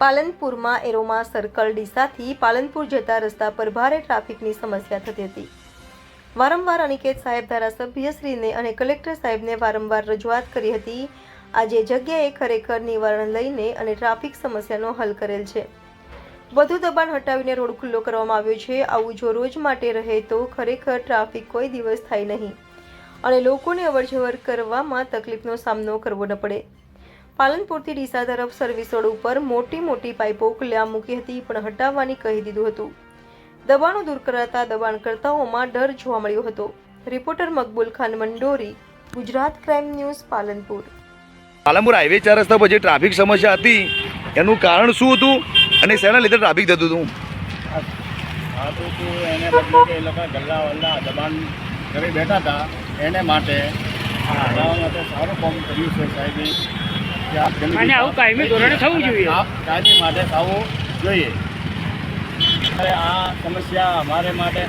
પાલનપુરમાં aroma circle ડીસાથી પાલનપુર જતા રસ્તા પર ભારે ટ્રાફિકની સમસ્યા થતી હતી. વારંવાર અનિકેત સાહેબ ધારાસભ્યશ્રીને અને કલેક્ટર સાહેબને વારંવાર રજૂઆત કરી હતી, આજે જગ્યાએ ખરેખર નિવારણ લઈને અને ટ્રાફિક સમસ્યાનો હલ કરેલ છે. વધુ દબાણ હટાવીને રોડ ખુલ્લો કરવામાં આવ્યો છે. આવું જો રોજ માટે રહે તો ખરેખર ટ્રાફિક કોઈ દિવસ થાય નહીં. અને લોકોને અવરજવર કરવામાં તકલીફનો સામનો કરવો ન પડે. પાલનપુરથી ડીસા તરફ સર્વિસ રોડ ઉપર મોટી મોટી પાઇપો ખુલ્લા મૂકી હતી પણ હટાવવાની કહી દીધું હતું. દબાણો દૂર કરાતા દબાણકર્તાઓમાં ડર જોવા મળ્યો હતો. Reporter Maqbool Khan Mandori Gujarat crime news Palanpur. Palanpur highway ચાર રસ્તા પર જે ટ્રાફિક સમસ્યા હતી એનું કારણ શું હતું અને શેના લીધે ટ્રાફિક થતું હતું? આ તો તું એને બદલે કે એ લોકો ગલ્લા વલ્લા દબાણ કરી બેઠા હતા એને માટે આ સારું કામ કર્યું છે સાહેબે. અને આવું કાયમી ધોરણે થવું જોઈએ. કાયમી માટે થવું જોઈએ. આ સમસ્યા અમારે માટે